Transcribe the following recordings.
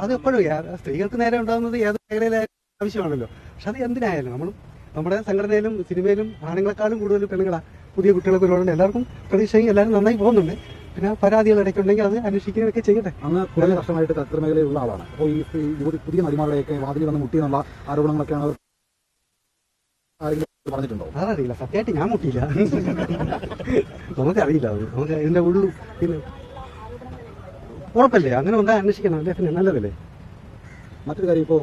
അത് എപ്പോഴും സ്ത്രീകൾക്ക് നേരെ ഉണ്ടാകുന്നത് ഏത് മേഖലയിലായാലും ആവശ്യമാണല്ലോ. പക്ഷെ അത് എന്തിനായാലും നമ്മൾ നമ്മുടെ സംഘടനയിലും സിനിമയിലും ആണുങ്ങളെക്കാളും കൂടുതൽ പെണ്ണുങ്ങളാ. പുതിയ കുട്ടികളൊക്കെ ഒരുപാടുണ്ട്. എല്ലാവർക്കും പ്രതീക്ഷയും എല്ലാവരും നന്നായി പോകുന്നുണ്ട്. പിന്നെ പരാതികൾ ഇടയ്ക്കുണ്ടെങ്കിൽ അത് അന്വേഷിക്കുകയൊക്കെ ചെയ്യട്ടെ. അങ്ങ് കുറേ വർഷമായിട്ട് ചലച്ചിത്ര മേഖലയിലുള്ള ആളാണ്. അപ്പോൾ ഈ പുതിയ നടിമാരുടെയൊക്കെ വാതിൽ വന്ന് മുട്ടിയെന്നുള്ള ആരോപണങ്ങളൊക്കെയാണ് ആരെങ്കിലും പറഞ്ഞിട്ടുണ്ടോ? അതറിയില്ല. സത്യമായിട്ട് ഞാൻ മുട്ടിയില്ല. നമുക്കറിയില്ല അത്. നമുക്ക് ഇതിന്റെ ഉള്ളു. പിന്നെ ഉറപ്പല്ലേ? അങ്ങനെ ഉണ്ടാ അന്വേഷിക്കണം. അല്ലേ നല്ലതല്ലേ? മറ്റൊരു കാര്യം ഇപ്പോ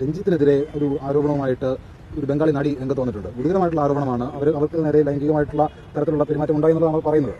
രഞ്ജിത്തിനെതിരെ ഒരു ആരോപണവുമായിട്ട് ഒരു ബംഗാളി നടി രംഗത്ത് വന്നിട്ടുണ്ട്. ഗുരുതരമായിട്ടുള്ള ആരോപണമാണ്. അവർ അവർക്ക് നേരെ ലൈംഗികമായിട്ടുള്ള തരത്തിലുള്ള പെരുമാറ്റം ഉണ്ടായി എന്നുള്ളതാണ് പറയുന്നത്.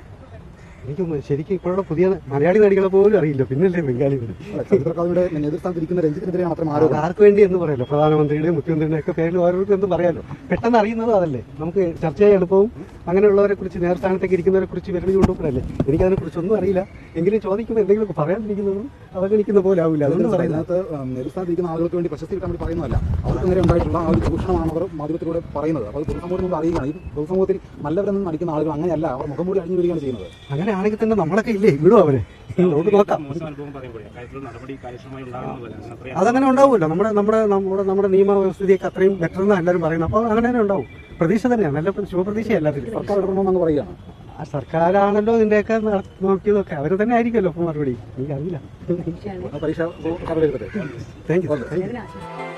എനിക്ക് ശരിക്കും ഇപ്പോഴുള്ള പുതിയ മലയാളി നടികളെ പോലും അറിയില്ല. പിന്നല്ലേ ബംഗാളി അക്കാദമിയുടെ നേതൃസ്ഥാനത്തിരിക്കുന്ന രഞ്ജിത്തിനെതിരെയാണ് അത്തരം ആരോപണം. ആർക്ക് വേണ്ടി എന്ന് പറയല്ലോ പ്രധാനമന്ത്രിയുടെയും മുഖ്യമന്ത്രിയുടെ ഒക്കെ പേരിൽ ഓരോരുത്തരും എന്ന് പറയാലോ? പെട്ടെന്ന് അറിയുന്നത് അതല്ലേ. നമുക്ക് ചർച്ച ചെയ്യാൻ എളുപ്പവും അങ്ങനെയുള്ളവരെ കുറിച്ച് നേർസ്ഥാനത്തേക്ക് ഇരിക്കുന്നവരെ കുറിച്ച് വിരളി കൊണ്ടുപോകലല്ലേ എനിക്കതിനെ കുറിച്ചൊന്നും അറിയില്ല. എങ്കിലും ചോദിക്കുമ്പോൾ എന്തെങ്കിലും പറയാതിരിക്കുന്നതും അവഗണിക്കുന്ന പോലെ ആവില്ല. അതുകൊണ്ട് പറയുന്നത് നേതൃസ്ഥാനത്തിരിക്കുന്ന ആളുകൾക്ക് വേണ്ടി പ്രശസ്തി കിട്ടാൻ വേണ്ടി പറയുന്നതല്ല. അവർക്ക് നേരെ ഉണ്ടായിട്ടുള്ള ആ ഒരു ചൂഷണമാണ് അവർ മാധ്യമത്തിലൂടെ പറയുന്നത്. അപ്പോൾ പൊതുസമൂഹത്തിൽ നമ്മൾ അറിയുകയാണ്. ഈ പൊതുസമൂഹത്തിൽ നല്ലവരെന്ന് നടിക്കുന്ന ആളുകൾ അങ്ങനെയല്ല. അവർ മുഖംമൂടി അഴിഞ്ഞു വരികയാണ് ചെയ്യുന്നത്. അങ്ങനെയാണെങ്കിൽ തന്നെ നമ്മളൊക്കെ ഇല്ലേ? വിടും അവരെ. നമുക്ക് നോക്കാം. അതങ്ങനെ ഉണ്ടാവുമല്ലോ. നമ്മുടെ നമ്മുടെ നമ്മുടെ നമ്മുടെ നിയമവ്യവസ്ഥയൊക്കെ അത്രയും ബെറ്റർ എന്നാണ് എല്ലാവരും പറയുന്നത്. അപ്പോൾ അങ്ങനെ തന്നെ ഉണ്ടാവും? പ്രതീക്ഷ തന്നെയാണ്. നല്ല ശുഭപ്രതീക്ഷ എല്ലാത്തിലും. സർക്കാർ ഇടപെടണമെന്ന് പറയുകയാണ്. ആ സർക്കാരാണല്ലോ ഇതിന്റെയൊക്കെ നട- നോക്കിയതൊക്കെ. അവർ തന്നെ ആയിരിക്കുമല്ലോ ഇപ്പം മറുപടി. എനിക്കറിയില്ല. പരീക്ഷ യു താങ്ക് യു